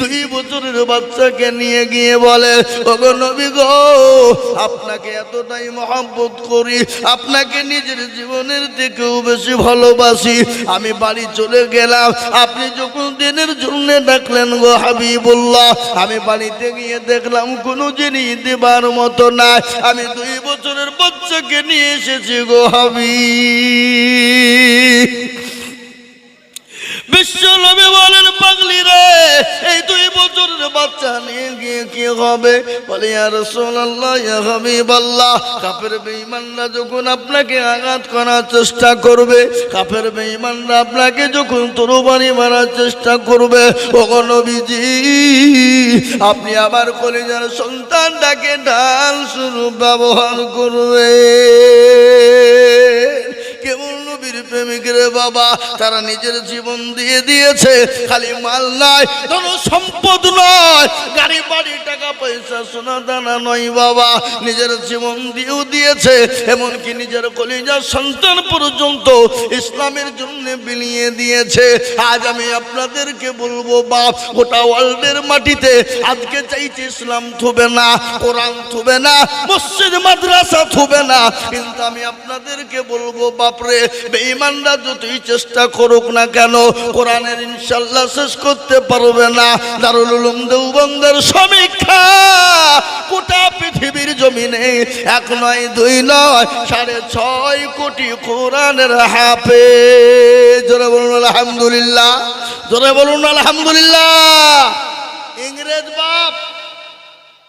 দুই বছরের বাচ্চাকে নিয়ে গিয়ে বলে, ওগো নবী গো, আপনাকে এতটাই মহব্বত করি, আপনাকে নিজের জীবনের থেকেও বেশি ভালোবাসি। আমি বাড়ি চলে গেলাম, আপনি যখন দিনের জন্য ডাকলেন গো হাবিবুল্লাহ, আমি বাড়িতে গিয়ে দেখলাম কোনো জিনিস দেবার মতো নাই। আমি দুই বছরের বাচ্চাকে নিয়ে এসেছি গো হাবি বিশ্ব নবী বলেন, পাগলি রে, এই দুই বছরের বাচ্চা নিয়ে গিয়ে কি হবে? বলে আর সোনাল্লাহ হাবিবাল্লাহ কাপের বেঈমানরা যখন আপনাকে আঘাত করার চেষ্টা করবে কাপের বেঈমানরা আপনাকে যখন তরবারি মারার চেষ্টা করবে ও নবীজি, আপনি আবার কলেজার সন্তানটাকে ঢাল স্বরূপ ব্যবহার করবে। প্রেমিক রে বাবা, তারা নিজের জীবন দিয়ে দিয়েছে। খালি মাল নয় ধন সম্পদ নয়। গাড়ি, বাড়ি, টাকা, পয়সা, সোনা, দানা নয় বাবা। নিজের জীবন দিয়েও দিয়েছে, এমনকি নিজের কলিজার সন্তান পর্যন্ত ইসলামের জন্য বিলিয়ে দিয়েছে। আজ আমি আপনাদেরকে বলব, বাপ, গোটা ওয়ার্ল্ডের মাটিতে আজকে চাইছে ইসলাম থুবে না, কোরআন থুবে না, মসজিদ, মাদ্রাসা থুবে না। কিন্তু আমি আপনাদেরকে বলব, বাপরে বেঈমানরা যতই চেষ্টা করুক না কেন, কোরআনের ইনশাল্লাহ শেষ করতে পারবে না। দারুল উলুম দেওবন্দের সমীক্ষা, গোটা পৃথিবীর জমিনে এক নয়, দুই নয়, সাড়ে ছয় কোটি কোরআনের হাফে জোরে বলুন, আলহামদুলিল্লাহ। জোরে বলুন, আলহামদুলিল্লাহ। ইংরেজ বাপ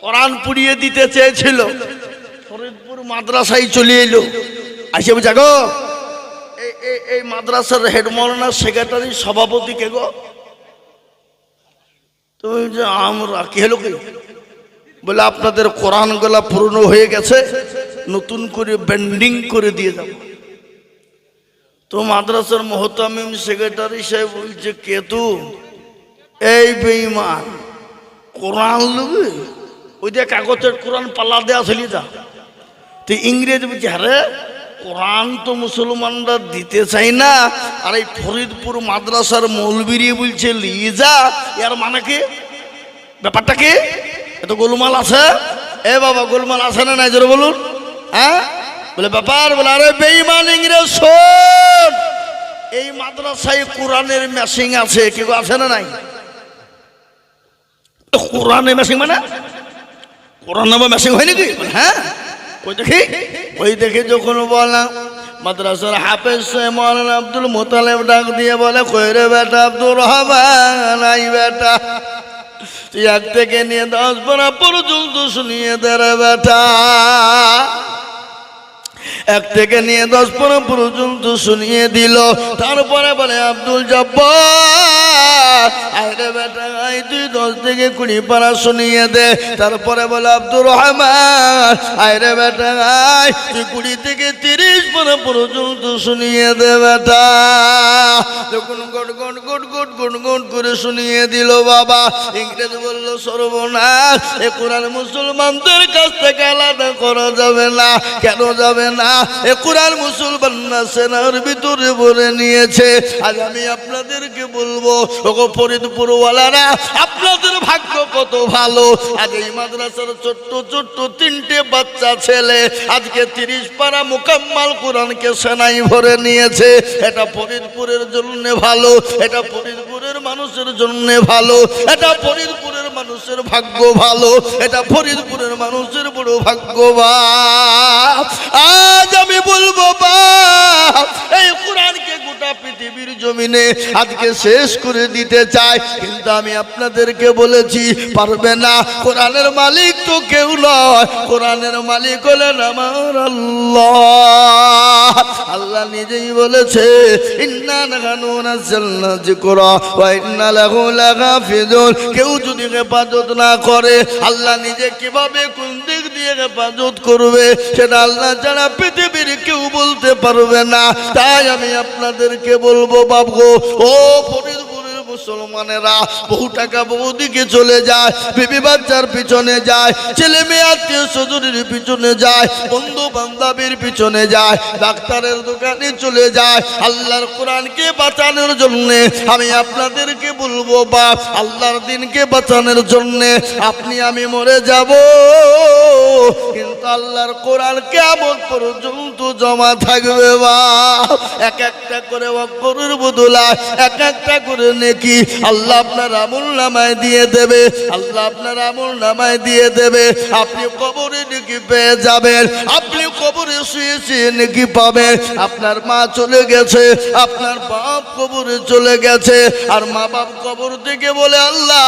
কোরআন পুড়িয়ে দিতে চেয়েছিল। ফরিদপুর মাদ্রাসায় চলে এলো। আসে বুঝা গো এই মাদ্রাসার হেড মৌলানা সেক্রেটারি সভাপতি কে গো? তুমি যে আমরা কি হলো কি? বলে আপনাদের কোরআন গলা পুরনো হয়ে গেছে, নতুন করে বেন্ডিং করে দিয়ে যাব। তো মাদ্রাসার মহতামিম সেক্রেটারি সাহেব বলছে কেতু এই বেঈমান। কোরআন লুবি? ওই যে কাগজের কোরআন পাল্লা দেওয়া ছিল যা। তো ইংরেজি বলছে আরে কোরআন তো মুসলমানরা দিতে চাই না। আর এই ফরিদপুর মাদ্রাসার মৌলবিরি বলছে লিজা এর মানে কি? ব্যাপারটা কি? এত গোলমাল আছে। এ বাবা, গোলমাল আছে না নাই? বলুন। হ্যাঁ? বলে, ব্যাপার, বলে, আরে বেইমান ইংরেজ এই মাদ্রাসায় কোরআনের মেশিং আছে। কেউ আছে না নাই? কোরআনের মেশিং মানে? কোরআন নামে মেশিং হয় নাকি? হ্যাঁ? ওই দেখি, ওই দেখে যখন বললাম মাদ্রাসার হাফেজ মৌলানা আব্দুল মোতালেব ডাক দিয়ে বলে কইরে বেটা, আব্দুর রহমান? বেটা এক থেকে নিয়ে দশ পড়া পর্যন্ত শুনিয়ে দে রে বেটা। এক থেকে নিয়ে দশ পর পর্যন্ত শুনিয়ে দিল। তারপরে বলে, আব্দুল জব্বার আরে বেটা তুই দশ থেকে কুড়ি শুনিয়ে দে। তারপরে বলে, আব্দুর রহমান। আরে বেটা তুই কুড়ি থেকে তিরিশ পারা পর্যন্ত শুনিয়ে দে বেটা। যখন গট গট গট গট গট গট করে শুনিয়ে দিল বাবা, ইংরেজ বলল, সর্বনাশ, এ কোরআন মুসলমানদের কাছ থেকে আলাদা করা যাবে না। কেন যাবে না? এ কোরআন মুসলমান না, সেনার ভিতরে ভরে নিয়েছে। আজ আমি আপনাদেরকে বলব ফরিদপুরওয়ালারা, আপনাদের ভাগ্য কত ভালো? আজ এই মাদ্রাসার ছোট্ট ছোট্ট তিনটে বাচ্চা ছেলে, আজকে তিরিশ কোরআনকে সেনাই ভরে নিয়েছে। এটা ফরিদপুরের জন্য ভালো, এটা ফরিদপুরের মানুষের জন্য ভালো, এটা ফরিদপুরের মানুষের ভাগ্য ভালো, এটা ফরিদপুরের মানুষের বড় ভাগ্যবান আজ আমি বলব বা, এই কোরআনকে পৃথিবীর জমিনে আজকে শেষ করে দিতে চাই। কিন্তু আমি আপনাদেরকে বলেছি, পারবে না। কোরআনের মালিক তো কেউ নয়। কোরআনের মালিক হলেন আমার আল্লাহ। আল্লাহ নিজেই বলেছে কেউ যদি হেফাজত না করে, আল্লাহ নিজে কীভাবে কোন দিক দিয়ে হেফাজত করবে, সেটা আল্লাহ ছাড়া পৃথিবীর কেউ বলতে পারবে না। তাই আমি আপনাদেরকে বলব বাবগো ও ফরিদপুরের মুসলমানেরা, বহু টাকা বহু দিকে চলে যায়, বিবি বাচ্চার পিছনে যায়, ছেলে মেয়ে আত্মীয় স্বজনের পিছনে যায়, বন্ধু বান্ধবের পিছনে যায়, ডাক্তারের দোকানে চলে যায়, আল্লাহর কোরআনকে বাঁচানোর জন্যে আমি আপনাদেরকে বলব বা আল্লাহর দিনকে বাঁচানোর জন্যে আপনি আমি মরে যাব। আল্লাহর কোরআন কেমন পর্যন্ত জমা থাকবে বা? এক একটা করে অক্ষরের বদলায় এক একটা করে নেকি আল্লাহ আপনার আমল নামায় দিয়ে দেবে, আল্লাহ আপনার আমল নামায় দিয়ে দেবে। আপনি কবরে নেকি পেয়ে যাবেন, আপনি কবরে শুয়ে শুয়ে নেকি পাবেন। আপনার মা চলে গেছে, আপনার বাপ কবরে চলে গেছে, আর মা বাপ কবর থেকে বলে, আল্লাহ,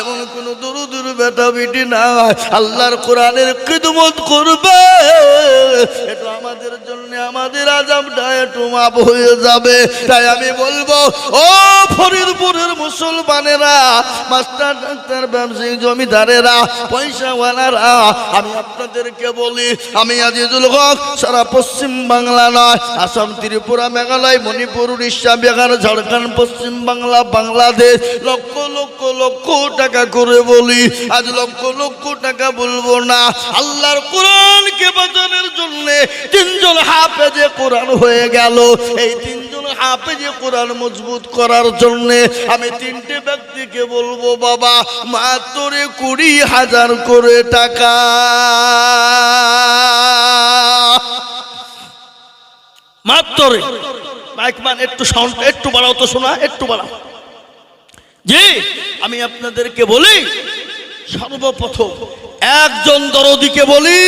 এমন কোনো দূর দূর বেটা বিটি নাই। আল্লাহর কোরআনের খিদমত করবে। এটা আমাদের জন্য, আমাদের আজামটা একটু মাপ হয়ে যাবে। তাই আমি বলব, ও ফরিদপুরের মুসলমানেরা, মাস্টার ডাক্তার, ব্যবসায়ী জমিদারেরা, পয়সাওয়ালারা, আমি আপনাদেরকে বলি, আমি আজিজুল হক, সারা পশ্চিম বাংলা নয়, আসাম, ত্রিপুরা, মেঘালয়, মণিপুর, উড়িষ্যা, বিহার, ঝাড়খণ্ড, পশ্চিম বাংলা, বাংলাদেশ, লক্ষ লক্ষ লক্ষ টাকা করে বলি, আজ লক্ষ লক্ষ টাকা বলব না, আল্লাহর কোরআনকে বাঁচানোর জন্য তিনজন হাফেজে কোরআন হয়ে গেল, এই তিনজন হাফেজে কোরআন মজবুত করার জন্য আমি তিনটে ব্যক্তিকে বলব, বাবা মাত্র কুড়ি হাজার করে টাকা। মাত্র একটু সাউন্ড একটু বাড়াও তো শোনা, একটু বাড়াও। জি, আমি আপনাদেরকে বলি, সর্বপ্রথম একজন দরদিকে বলি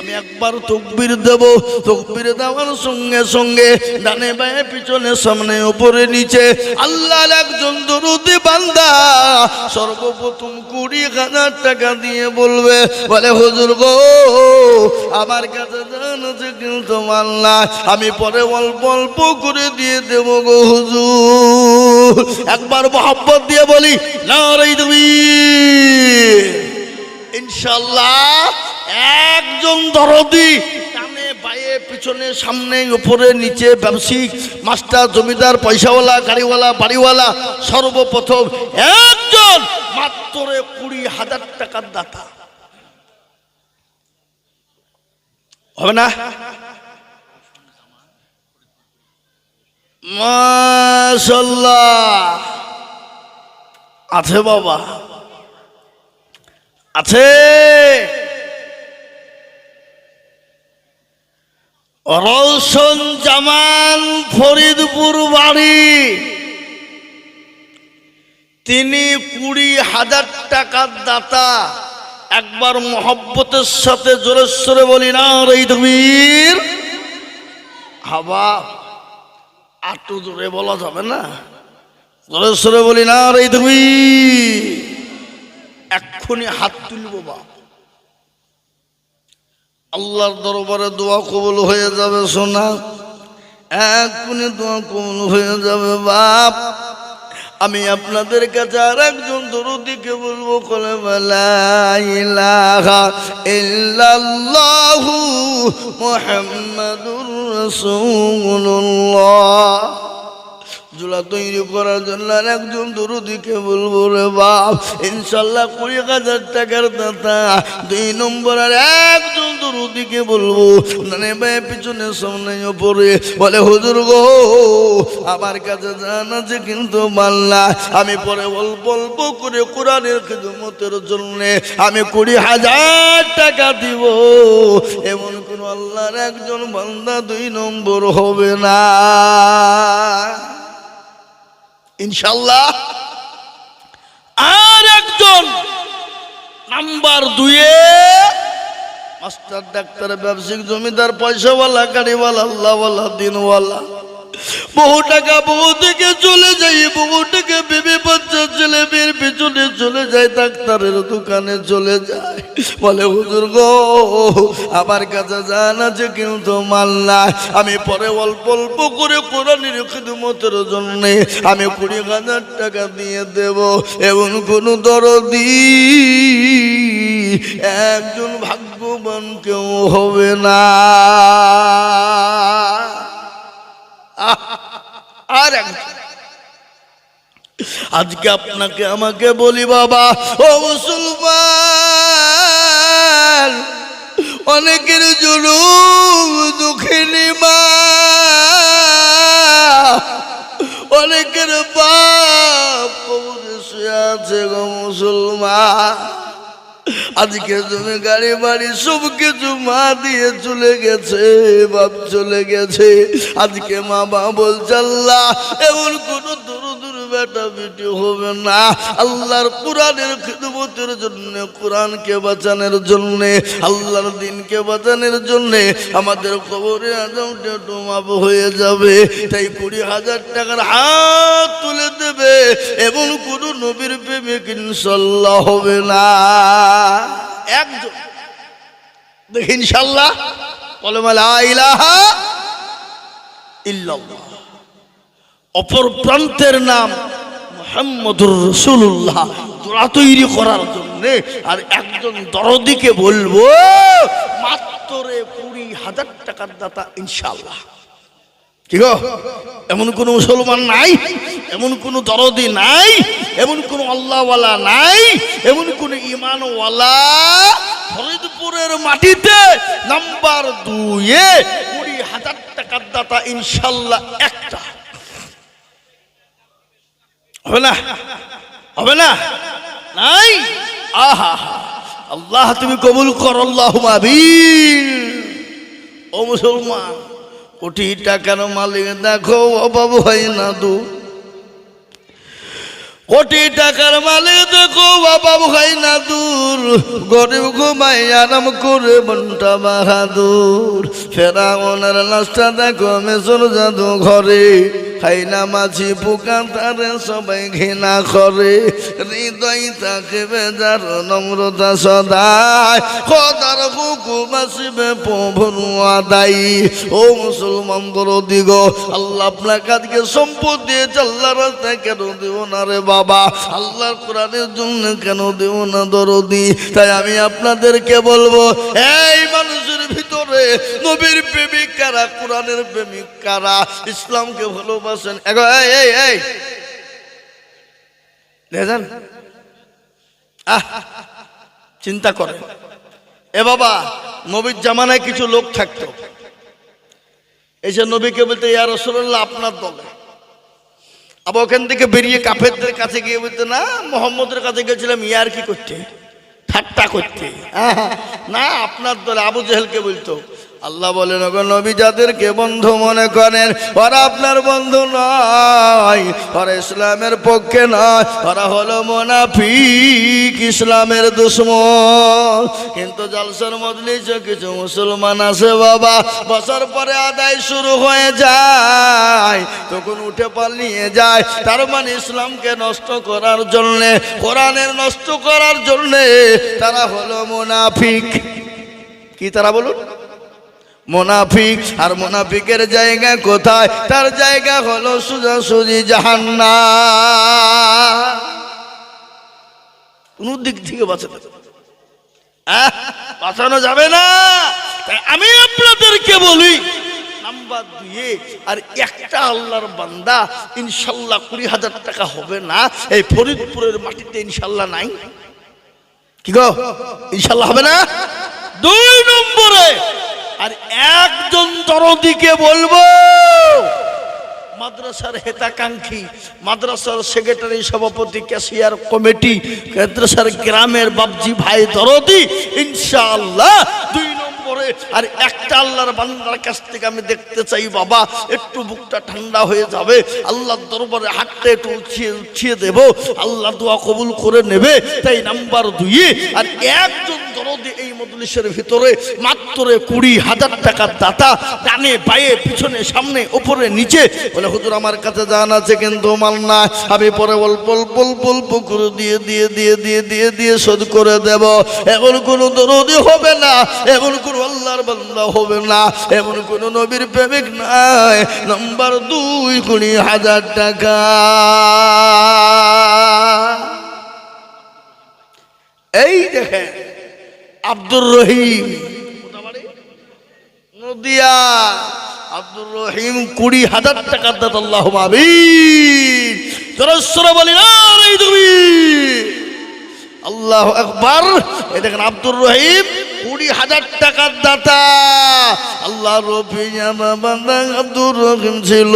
আমি একবার তকবির দেব। তকবির দেওয়ার সঙ্গে সঙ্গে ডানে বায়ে পিছনে সামনে উপরে নিচে আল্লাহ একজন দরদি বান্দা সর্বপ্রথম কুড়ি হাজার টাকা দিয়ে বলবে, বলে, হুজুর গো, আমার কাছে জান আছে কিন্তু মাল্লা আমি পরে অল্প অল্প করে দিয়ে দেব গো হুজুর। একবার মোহাম্মত দিয়ে বলি না রে ইনশাল্লাহ একজন দরদি বায়ে, পিছনে, সামনে, উপরে, নিচে, ব্যবসায়িক, মাস্টার, জমিদার, পয়সাওয়ালা, গাড়িওয়ালা, বাড়িওয়ালা, সর্বপ্রথম একজন, মাত্র কুড়ি হাজার টাকার দাতা। হবে না? মাশাল্লাহ আছে বাবা। আছে। রৌশন জামান ফরিদপুর বাড়ি। তিনি কুড়ি হাজার টাকার দাতা। একবার মহব্বতের সাথে জোরেশ্বরে বলি, না এই ধীর হাবা আটু জোরে বলা যাবে না। জোরেশ্বরে বলি, না রে তুমি এক্ষুনি হাত তুলব বা আল্লাহর দরবারে দোয়া কবুল হয়ে যাবে সোনা। এক্ষুনি দোয়া কবুল হয়ে যাবে বাপ। আমি আপনাদের কাছে আর একজন দরদিকে বলব? কলে ইল্লাল্লাহু মুহাম্মাদুর রাসূলুল্লাহ। জোলা তৈরি করার জন্য আর একজন দরদিকে বলব রে বাপ ইনশাল্লাহ কুড়ি হাজার টাকার দাতা। দুই নম্বর আর একজন দরদিকে বলব মানে ভাই, পিছনে, সামনে পড়ে বলে, হুজুর গো, আমার কাছে জান আছে কিন্তু মাল্লা আমি পরে অল্প অল্প করে কোরআনের খিদমতের জন্য আমি কুড়ি হাজার টাকা দিব। এমন কোন আল্লাহর একজন বান্দা দুই নম্বর হবে না। ইনশাল্লাহ। আর একজন নাম্বার দুয়ে মাস্টার ডাক্তার ব্যবসায়িক জমিদার পয়সাওয়ালা গাড়িওয়ালা আল্লাহওয়ালা দিনওয়ালা। বহু টাকা বহু থেকে চলে যাই বহু টাকা বেবি বাচ্চা ছেলে মেয়ের পিছনে চলে যায় ডাক্তারের দোকানে চলে যায় বলে, হুজুর গো, আমার কাছে জান আছে কিন্তু মাল নাই। আমি পরে অল্প অল্প করে কোরআনের খিদমতের জন্য আমি কুড়ি হাজার টাকা দিয়ে দেব। এমন কোন দরদি একজন ভাগ্যবান কেউ হবে না। আর আজকে আপনাকে আমাকে বলি বাবা, ও মুসলমান, অনেকের জুলুম দুঃখিনী মা। অনেকের বাপ আছে গো মুসলমান। আজকে তুমি গাড়ি বাড়ি সব কিছু মা দিয়ে চলে গেছে, বাপ চলে গেছে। আজকে মা বাবা বলছে আল্লাহ এমন কোনো বেটা বেটি হবে না। আল্লাহর কোরআনের খিদমতের জন্য, কোরআনকে বাঁচানোর জন্য, আল্লাহর দিনকে বাঁচানোর জন্য আমাদের কবরে আজমটা একটু হয়ে যাবে। তাই কুড়ি হাজার টাকার হাত তুলে দেবে এবং কোনো নবীর প্রেমিক ইনশাল্লাহ হবে না। একজন। দেখি বলে মালা ইলাহা ইল্লাল্লাহ। অপর প্রান্তের নাম মোহাম্মদুর রসুল্লাহ তোরা তৈরি করার জন্য আর একজন দরদিকে বলব মাত্র কুড়ি হাজার টাকার দাতা ইনশাল্লাহ কি গো? এমন কোন মুসলমান নাই? এমন কোন দরদি নাই? এমন কোন আল্লাহওয়ালা নাই? এমন কোন ইমানওয়ালা ফরিদপুরের মাটিতে নাম্বার দুয়ে কুড়ি হাজার টাকার দাতা ইনশাল্লাহ একটা। আল্লাহ, তুমি কবুল কর আল্লাহ ও মুসলমান, কোটি টাকার মালিক দেখো, অভাব হয় না দু কোটি টাকার মালিক দেখো অভাব হয় না দূর। গরিব ঘুমাই আরাম করে বন্টা বাহাদুর। ফেরা ওনার লাশটা দেখো মেসর জাদু ঘরে খাই না মাছি পোকা তারে সবাই ঘৃণা করে। হৃদয় থাকে বেজার নম্রতা সদায়। খদার হুকুম আসিবে প্রভু আদায়ী। ও মুসলমান দরদি গো আল্লাহ আপনাকে আজকে সম্পদ দিয়েছে আল্লাহ রাস্তায় দেব না রে বাবা আল্লাহর কোরআনের জন্য কেন দেব না দরদি? তাই আমি আপনাদেরকে বলব, এই মানুষের ভিতরে নবীর প্রেমিক কারা, কোরআনের প্রেমিক কারা? ইসলামকে ভালোবাসেন। এই এই এই। আহ, চিন্তা করে এ বাবা, নবীর জামানায় কিছু লোক থাকতো। এসে নবীকে বলতে, ইয়া রসুল্লাহ আপনার দলে। আবার ওখান থেকে বেরিয়ে কাফেরদের কাছে গিয়ে বলতো, না, মোহাম্মদের কাছে গেছিলাম, ইয়ার কি করতে? ঠাট্টা করতে। না, আপনার দলে আবু জেহেলকে বলতো আল্লাহ বলেন, ওগো নবী, যাদেরকে বন্ধু মনে করেন, ওরা আপনার বন্ধু নয়। ওরা ইসলামের পক্ষে নয়। ওরা হলো মোনাফিক, ইসলামের দুশ্মন। কিন্তু জালসার মজলিসে কিছু মুসলমান আছে, বাবা, বছর পরে আদায় শুরু হয়ে যায়। তখন উঠে পালিয়ে যায়। তার মানে ইসলামকে নষ্ট করার জন্যে, কোরআনের নষ্ট করার জন্যে তারা হলো মোনাফিক। কি তারা বলুন? মোনাফিক, আর মোনাফিকের জায়গা কোথায়? তার জায়গা হলো সোজাসুজি জাহান্না কোন দিক থেকে বাঁচাতে বাঁচানো যাবে না। আমি আপনাদেরকে বলি আর একটা আল্লাহর বান্দা ইনশাল্লাহ কুড়ি হাজার টাকা হবে না, এই ফরিদপুরের মাটিতে ইনশাল্লাহ নাই। কি গো? ইনশাল্লাহ হবে না? দুই নম্বরে একজন দরদিকে বলব, মাদ্রাসার হেতাকাঙ্ক্ষী, মাদ্রাসার সেক্রেটারি সভাপতি ক্যাশিয়ার কমিটি মাদ্রাসার গ্রামের বাবজি ভাই, দরদি, ইনশাআল্লাহ দুই আর একটা আল্লাহর বান্দার কাছ থেকে আমি দেখতে চাই, বাবা, একটু বুকটা ঠান্ডা হয়ে যাবে, আল্লাহর দরবারে হাতটা একটু উঠিয়ে উঠিয়ে দেব, আল্লাহ দোয়া কবুল করে নেবে, তাই নাম্বার দুই, আর একজন দরদি এই মজলিসের ভিতরে মাত্র কুড়ি হাজার টাকার দাতা, ডানে বায়ে পিছনে সামনে উপরে নিচে, বলে, হুজুর, আমার কাছে জান আছে, কিন্তু মাল না, আমি পরে অল্প অল্প অল্প অল্প দিয়ে দিয়ে দিয়ে দিয়ে দিয়ে দিয়ে শোধ করে দেব। এমন কোনো দরদি হবে না, এমন কোনো আল্লাহর বান্দা হবে না। এমন কোনো নবীর প্রেমিক নাই। নাম্বার দুই কুড়ি হাজার টাকা। এই দেখেন, আব্দুর রহিম। নদিয়া। আব্দুর রহিম কুড়ি হাজার টাকার দাত আল্লাহ জরস্বরে বলি আল্লাহ একবার এ দেখেন, আব্দুর রহিম কুড়ি হাজার টাকার দাতা। আল্লাহ আব্দুর রহিম ছিল।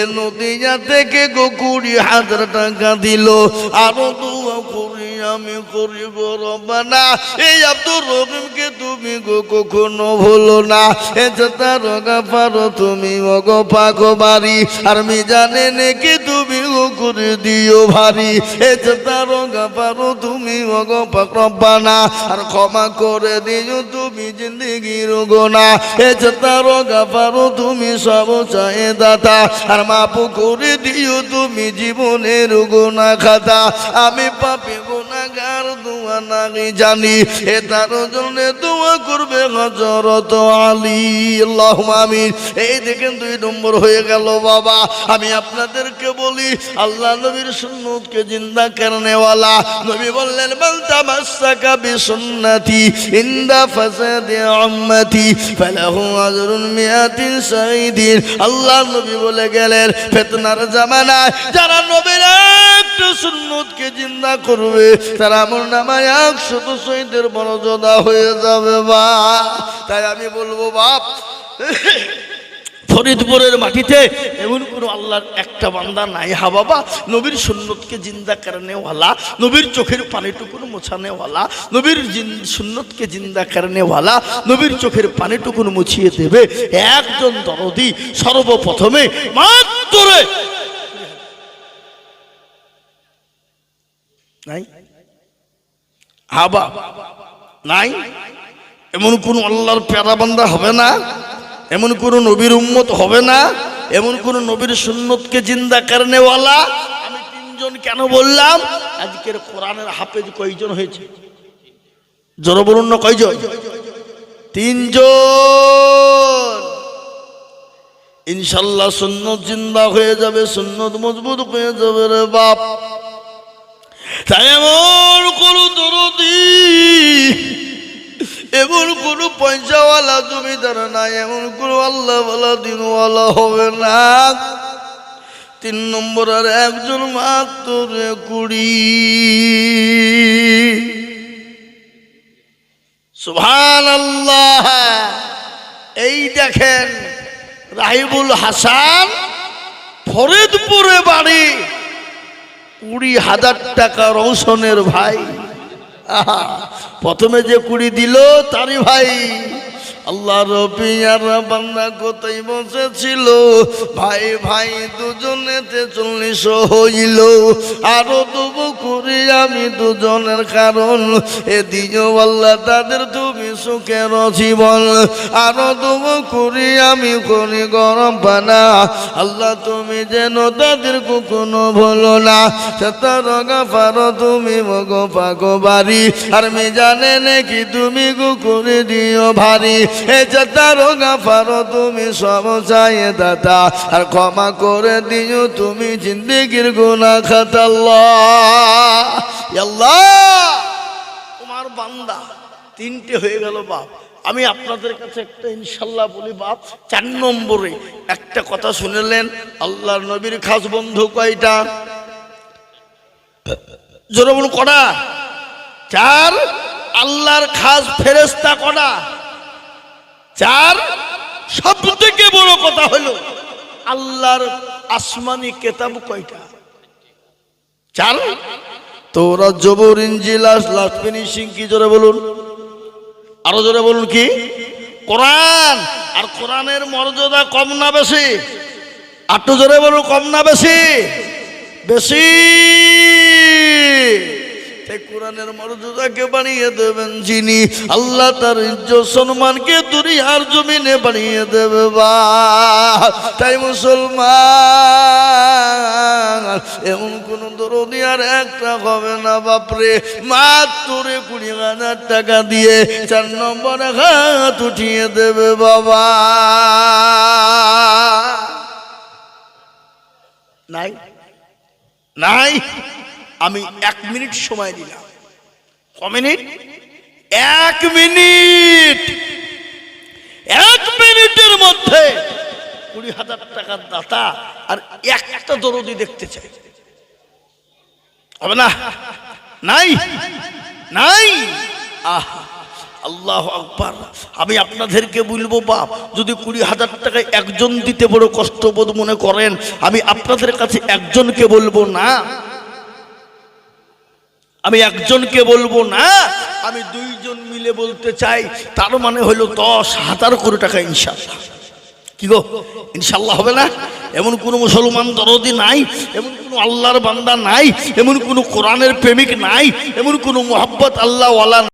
এ নদিয়া থেকে গো কুড়ি হাজার টাকা দিল। আরও দোয়া করি আমি করি গো রব্বানা। এই আব্দুর রহিমকে তুমি গো কখনো ভুলো না। এ যেটা রগা পারো তুমি অগ পাগো বাড়ি আর মি জানে নাকি তুমি গো করে দিও ভারী। এ যেটা রগা পারো তুমি অগ পাক রব্বানা আর ক্ষমা করে দিও তুমি জিন্দগির গোনা এ পারো তুমি সব চায়ে দাতা। আর মাপু করে দিও তুমি জীবনের গোনা খাতা আমি পাপি গুনাগার দোয়া নাগি জানি, এ তার জন্য দোয়া করবে হজরত আলী। এই দেখেন দুই নম্বর হয়ে গেল বাবা। আমি আপনাদেরকে বলি, আল্লাহ নবীর সুন্নতকে জিন্দা নবী বললেন ইন্দা আজরুন সাইদিন আল্লাহ নবী বলে গেলেন, ফিতনার জামানায় যারা নবীর একটা সুন্নতকে জিন্দা করবে, তারা আমার নামায় একশত শহীদের মর্যাদা হয়ে যাবে বা তাই আমি বলব, বাপ, ফরিদপুরের মাটিতে এমন কোনো আল্লাহর একটা বান্দা নাই, হা বাবা। নবীর সুন্নতকে জিন্দা কারণেওয়ালা নবীর চোখের পানিটুকুন মোছানেওয়ালা নবীর সুন্নতকে জিন্দা কারণেওয়ালা নবীর চোখের পানিটুকুন মুছিয়ে দেবে একজন দরদি সর্বপ্রথমে মাত্র নাই? হাবা নাই? এমন কোন আল্লাহর প্যারা বান্দা হবে না? এমন কোন নবীর উম্মত হবে না? এমন কোন নবীর সুন্নতকে জিন্দা কারণেওয়ালা? আমি তিনজন কেন বললাম? আজকের কোরআনের হাফেজ কয়জন হয়েছে? না কয়জন? তিনজন। ইনশাল্লাহ সুন্নত জিন্দা হয়ে যাবে, সুন্নত মজবুত হয়ে যাবে রে বাপ। তাই এমন কোন দরদি, এমন কোন পয়সাওয়ালা জমিদার নাই, এমন কোন আল্লাহওয়ালা দিনওয়ালা হবে না। তিন নম্বর আর একজন মাত্র কুড়ি। সুভান আল্লাহ এই দেখেন, রাহিবুল হাসান ফরিদপুরে বাড়ি। কুড়ি হাজার টাকা রৌশনের ভাই। প্রথমে যে কুড়ি দিল, তারই ভাই। আল্লাহ রবি আর বান্দা কোথায় বসেছিল? ভাই ভাই, দুজনেতে চল্লিশ হইল। আরও তবু করি আমি দুজনের কারণ। এ দিও আল্লাহ তাদের তুমি সুখের জীবন আরও তুমি করি আমি করি গরম পানা। আল্লাহ, তুমি যেন তাদের কখনো ভুলো না। তার পারো তুমি মগ পাগো বাড়ি। আর মি জানে নাকি তুমি গো দিও ভারী। এ তার পারো তুমি সব চাই দাতা। আর ক্ষমা করে দিও তুমি জিন্দিগির গুনা খাতাল্লাহ আল্লাহ, তোমার বান্দা। তিনটে হয়ে গেল বাপ। আমি আপনাদের কাছে একটা ইনশাল্লাহ বলি বাপ, চার নম্বরে একটা কথা শুনেলেন, আল্লাহর নবীর খাস বন্ধু কয়টা? জোরে বলুন, কটা? চার, আল্লাহর খাস ফেরেস্তা কটা? চার সব থেকে বড় কথা হলো, আল্লাহর আসমানি কেতাব কয়টা? চার, তোরা জবর ইঞ্জিলাস লাস্ট ফিনিশিং কি জোরে বলুন? আরও জোরে বলুন কি? কোরআন। আর কোরআনের মর্যাদা কম না বেশি? আটটু জোরে বলুন, কম না বেশি? বেশি। তাই কোরআনের মর্যাদাকে বানিয়ে দেবেন যিনি। আল্লাহ তার ইজ্জত সম্মানকে দুনিয়ার জমিনে বানিয়ে দেবে বা তাই মুসলমান, এমন কোন দরদি আর একটা হবে না, বাপরে। মাত্র কুড়ি হাজার টাকা দিয়ে চার নম্বর হাত উঠিয়ে দেবে, বাবা। নাই? নাই? আমি এক মিনিট সময় দিলাম। ক মিনিট? এক মিনিট। এক মিনিটের মধ্যে কুড়ি হাজার টাকার দাতা আর একটা দরদি দেখতে চাই। হবে না? নাই? নাই? আহ আল্লাহ আকবার। আমি আপনাদেরকে বলব বাপ যদি কুড়ি হাজার টাকায় একজন দিতে বড় কষ্টবোধ মনে করেন আমি আপনাদের কাছে একজনকে বলব না। আমি একজনকে বলব না, আমি দুইজন মিলে বলতে চাই, তার মানে হলো দশ হাজার কোটি টাকা ইনশাল্লাহ কি গো? ইনশাল্লাহ হবে না? এমন কোনো মুসলমান দরদি নাই, এমন কোনো আল্লাহর বান্দা নাই, এমন কোনো কোরআনের প্রেমিক নাই, এমন কোনো মোহাব্বত আল্লাহওয়ালা